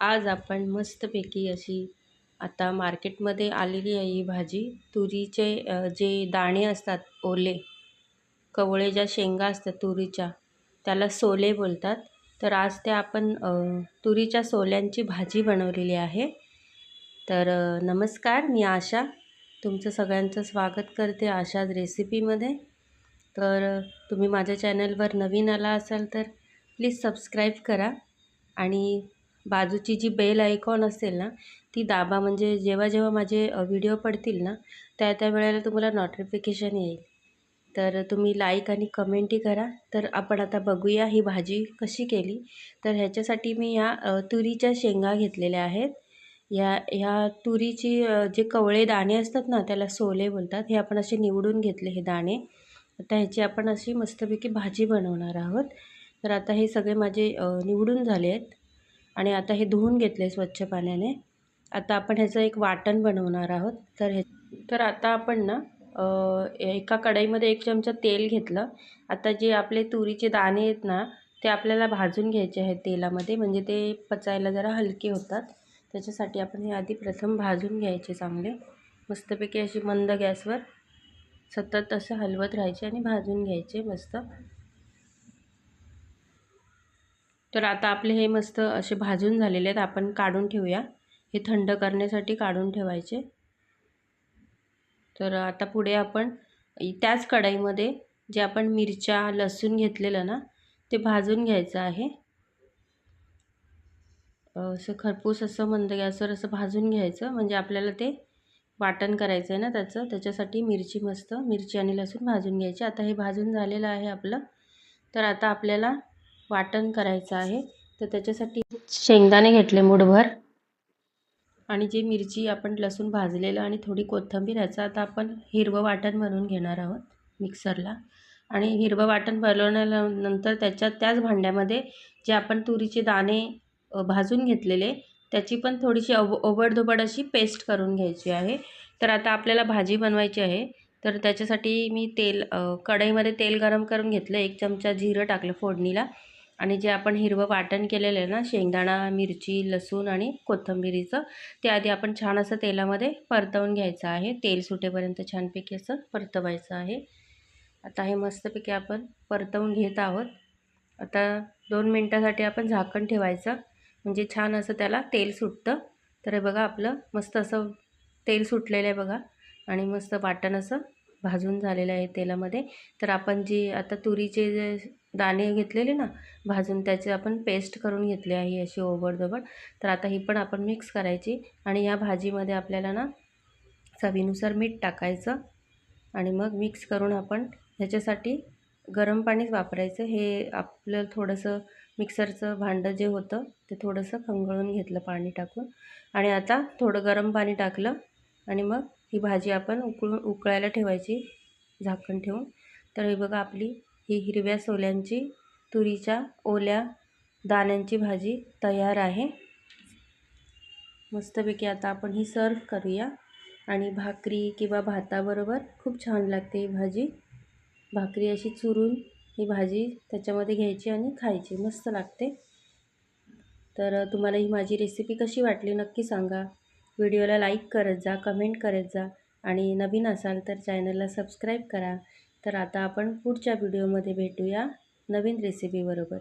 आज आपण मस्तपैकी अशी आता मार्केटमध्ये आलेली आहे ही भाजी. तुरीचे जे दाणे असतात ओले कवळे ज्या शेंगा असतात तुरीच्या त्याला सोले बोलतात. तर आज ते आपण तुरीच्या सोल्यांची भाजी बनवलेली आहे. तर नमस्कार मी आशा. तुमचं सगळ्यांचं स्वागत करते आशाज रेसिपीमध्ये. तर तुम्ही माझ्या चॅनलवर नवीन आला असाल तर प्लीज सबस्क्राईब करा आणि बाजूची जी बेल आयकॉन असेल ना ती दाबा. म्हणजे जेव्हा जेव्हा माझे व्हिडिओ पडतील ना त्या त्या वेळेला तुम्हाला नोटिफिकेशन येईल. तर तुम्ही लाईक आणि कमेंटही करा. तर आपण आता बघूया ही भाजी कशी केली. तर ह्याच्यासाठी मी या तुरीच्या शेंगा घेतलेल्या आहेत. या ह्या तुरीची जे कवळे दाणे असतात ना त्याला सोले बोलतात. हे आपण असे निवडून घेतले हे दाणे. आता ह्याची आपण अशी मस्तपैकी भाजी बनवणार आहोत. तर आता हे सगळे माझे निवडून झाले आहेत. आणि आता हे धुवून घेतले स्वच्छ पाण्याने. आता आपण ह्याचं एक वाटण बनवणार आहोत. तर हे तर आता आपण ना एका कढईमध्ये एक चमचा तेल घेतलं. आता जे आपले तुरीचे दाणे आहेत ना ते आपल्याला भाजून घ्यायचे आहेत तेलामध्ये. म्हणजे ते पचायला जरा हलके होतात. त्याच्यासाठी आपण हे आधी प्रथम भाजून घ्यायचे चांगले. मस्तपैकी अशी मंद गॅसवर सतत असं हलवत राहायचे आणि भाजून घ्यायचे मस्त. तर आता आपले हे मस्त असे भाजून झालेले आहेत. आपण काढून ठेवूया. हे थंड करण्यासाठी काढून ठेवायचे. तर आता पुढे आपण त्याच कढाईमध्ये जे आपण मिरच्या लसूण घेतलेलं ना ते भाजून घ्यायचं आहे. असं खरपूस असं मंद गॅसवर असं भाजून घ्यायचं. म्हणजे आपल्याला ते वाटण करायचं आहे ना त्याचं. त्याच्यासाठी मिरची मस्त मिरची आणि लसूण भाजून घ्यायची. आता हे भाजून झालेलं आहे आपलं. तर आता आपल्याला वाटण करायचं आहे. तर त्याच्यासाठी शेंगदाणे घेतले मुठभर. आणि जी मिरची आपण लसूण भाजलेलं आणि थोडी कोथिंबीर ह्याचं आता आपण हिरवं वाटण बनवून घेणार आहोत मिक्सरला. आणि हिरवं वाटण बनवल्यानंतर त्याच्यात त्याच भांड्यामध्ये जे आपण तुरीचे दाणे भाजून घेतलेले त्याची पण थोडीशी अव ओबडधोबड अशी पेस्ट करून घ्यायची आहे. तर आता आपल्याला भाजी बनवायची आहे. तर त्याच्यासाठी मी तेल कढईमध्ये तेल गरम करून घेतलं. एक चमचा जिरं टाकलं फोडणीला. आणि जे आपण हिरवं वाटण केलेलं आहे ना शेंगदाणा मिरची लसूण आणि कोथंबिरीचं ते आधी आपण छान असं तेलामध्ये परतवून घ्यायचं आहे. तेल सुटेपर्यंत छानपैकी असं परतवायचं आहे. आता हे मस्तपैकी आपण परतवून घेत आहोत. आता दोन मिनटासाठी आपण झाकण ठेवायचं. म्हणजे छान असं त्याला तेल सुटतं. तर हे बघा आपलं मस्त असं तेल सुटलेलं आहे बघा. आणि मस्त वाटण असं भाजून झालेलं आहे तेलामध्ये. तर आपण जी आता तुरीचे जे दाणे घेतलेले ना भाजून त्याचे आपण पेस्ट करून घेतली आहे अशी ओबडधोबड. तर आता ही पण आपण मिक्स करायची आणि या भाजीमध्ये आपल्याला ना चवीनुसार मीठ टाकायचं आणि मग मिक्स करून आपण ह्याच्यासाठी गरम पाणीच वापरायचं. हे आपलं थोडंसं मिक्सरचं भांडं जे होतं ते थोडंसं खंगळून घेतलं पाणी टाकून. आणि आता थोडं गरम पाणी टाकलं आणि मग ही भाजी आपण उकळून उकळायला ठेवायची झाकण ठेवून. तर हे बघा आपली ही हिरव्या सोल्यांची तुरीच्या ओल्या दाण्यांची भाजी तयार आहे. मस्तपैकी आता आपण ही सर्व करूया. आणि भाकरी किंवा भाताबरोबर खूप छान लागते ही भाजी. भाकरी अशी चुरून ही भाजी त्याच्यामध्ये घ्यायची आणि खायची. मस्त लागते. तर तुम्हाला ही माझी रेसिपी कशी वाटली नक्की सांगा. व्हिडिओला लाईक करत जा कमेंट करत जा. आणि नवीन असाल तर चॅनलला सबस्क्राईब करा. तर आता आपण पुढच्या व्हिडिओमध्ये भेटूया नवीन रेसिपीबरोबर